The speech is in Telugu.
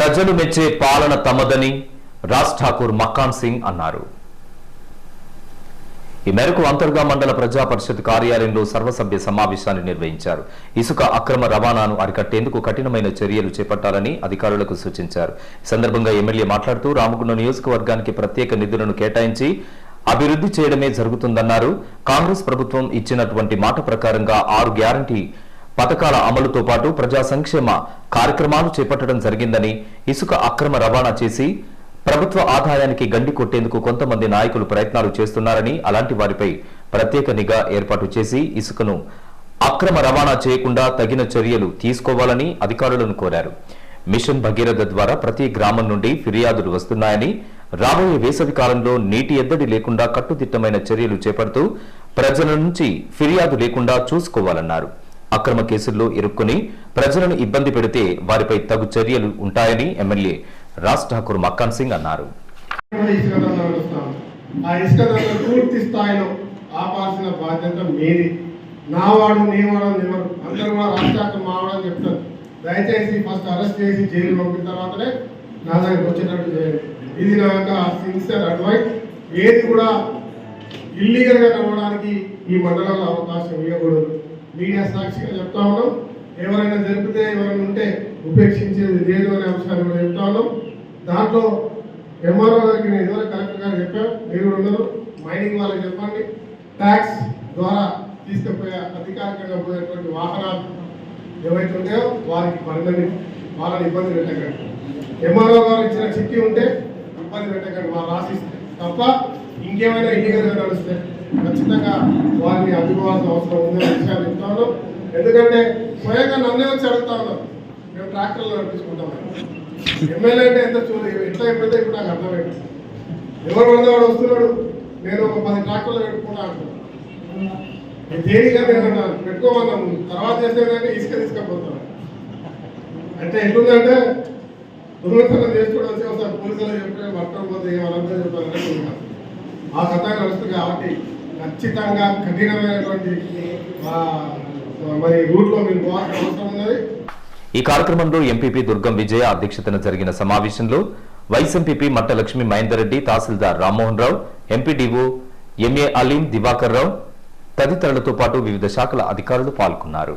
ప్రజలు మెచ్చే పాలన తమదని రాజ్ ఠాకూర్ మక్కాన్ సింగ్ అన్నారు. ఈ మేరకు అంతర్గా మండల ప్రజా పరిషత్ కార్యాలయంలో సర్వసభ్య సమావేశాన్ని నిర్వహించారు. ఇసుక అక్రమ రవాణాను అరికట్టేందుకు కఠినమైన చర్యలు చేపట్టాలని అధికారులకు సూచించారు. సందర్భంగా ఎమ్మెల్యే మాట్లాడుతూ రామగుండం నియోజకవర్గానికి ప్రత్యేక నిధులను కేటాయించి అభివృద్ధి చేయడమే జరుగుతుందన్నారు. కాంగ్రెస్ ప్రభుత్వం ఇచ్చినటువంటి మాట ప్రకారంగా ఆరు గ్యారంటీ పథకాల అమలుతో పాటు ప్రజా సంక్షేమ కార్యక్రమాలు చేపట్టడం జరిగిందని ఇసుక అక్రమ రవాణా చేసి ప్రభుత్వ ఆదాయానికి గండి కొట్టేందుకు కొంతమంది నాయకులు ప్రయత్నాలు చేస్తున్నారని అలాంటి వారిపై ప్రత్యేక నిఘా ఏర్పాటు చేసి ఇసుకను అక్రమ రవాణా చేయకుండా తగిన చర్యలు తీసుకోవాలని అధికారులను కోరారు. మిషన్ భగీరథ ద్వారా ప్రతి గ్రామం నుండి ఫిర్యాదులు వస్తున్నాయని రాబోయే వేసవి కాలంలో నీటి ఎద్దడి లేకుండా కట్టుదిట్టమైన చర్యలు చేపడుతూ ప్రజల నుంచి ఫిర్యాదు లేకుండా చూసుకోవాలన్నారు. అక్రమ కేసుల్లో ఇరుక్కుని ప్రజలను ఇబ్బంది పెడితే వారిపై తగు చర్యలు ఉంటాయని ఎమ్మెల్యే రాజ్ ఠాకూర్ మక్కాన్ సింగ్ అన్నారు. ఆ ఇసుక పూర్తి స్థాయిలో ఆపాల్సిన బాధ్యత మీది. నావాడు నీవాడు అని ఎవరు అందరూ కూడా మావాడని చెప్తారు. దయచేసి ఫస్ట్ అరెస్ట్ చేసి జైలు పంపిన తర్వాతనే నా దగ్గరికి వచ్చేటట్టు చేయండి. ఇది నా యొక్క సిన్సియర్ అడ్వైస్. ఏది కూడా ఇల్లీగల్గా నవ్వడానికి ఈ మండలంలో అవకాశం ఇవ్వకూడదు. మీడియా సాక్షిగా చెప్తా ఉన్నాం. ఎవరైనా జరిపితే ఎవరైనా ఉంటే ఉపేక్షించేది లేదు అనే అంశాన్ని కూడా చెప్తా ఉన్నాం. దాంట్లో ఎంఆర్ఓ గారికి నేను ఇదివరకు కలెక్టర్ గారు చెప్పాను. మీరు ఉన్నారు. మైనింగ్ వాళ్ళకి చెప్పండి. ట్యాక్స్ ద్వారా తీసుకుపోయే అధికారికంగా పోయేటువంటి వాహనాలు ఏవైతే ఉంటాయో వారికి పనులని వాళ్ళని ఇబ్బంది పెట్టకండి. ఎంఆర్ఓ గారు ఇచ్చిన చిట్టి ఉంటే ఇబ్బంది పెట్టకండి. వాళ్ళు రాసిస్తే తప్ప ఇంకేమైనా ఇల్లీగల్గా నడుస్తాయి వారిని అవసరం ఉంది విషయాన్ని చెప్తాను ఎందుకంటే స్వయంగా నన్నే వచ్చి అడుగుతా ఉన్నారు. మేము ట్రాక్టర్లు నడిపించుకుంటాం ఎమ్మెల్యే అంటే ఎంత చూడలేదు ఎట్లా అయిపోతే ఇప్పుడు నాకు అర్థమైంది. ఎవరు పడితే వాడు వస్తున్నాడు నేను ఒక పది ట్రాక్టర్లు పెట్టుకుంటా అంటున్నాను నేను దేనిగా నేను అన్నాను పెట్టుకోమన్నాము తర్వాత చేసేదంటే ఇసుక తీసుకపోతున్నాను అంటే ఎట్లుందంటే దుర్వర్తనం చేసుకోవడం వచ్చి ఒకసారి పోలీసులు చెప్పి వర్తం పోతే ఏమన్నా చెప్పారు. ఆ కథ నడుస్తుంది కాబట్టి ఖచ్చితంగా కఠినమైనటువంటి మరి రూట్లో మీరు పోవాల్సిన అవసరం ఉన్నది. ఈ కార్యక్రమంలో ఎంపీపీ దుర్గం విజయ అధ్యక్షతన జరిగిన సమావేశంలో వైస్ మట్టలక్ష్మి మట్ట లక్ష్మీ మహేందర్ రెడ్డి తహసీల్దార్ రామ్మోహన్ రావు ఎంపీడీఓ ఎంఏ అలీం దివాకర్ రావు తదితరులతో పాటు వివిధ శాఖల అధికారులు పాల్గొన్నారు.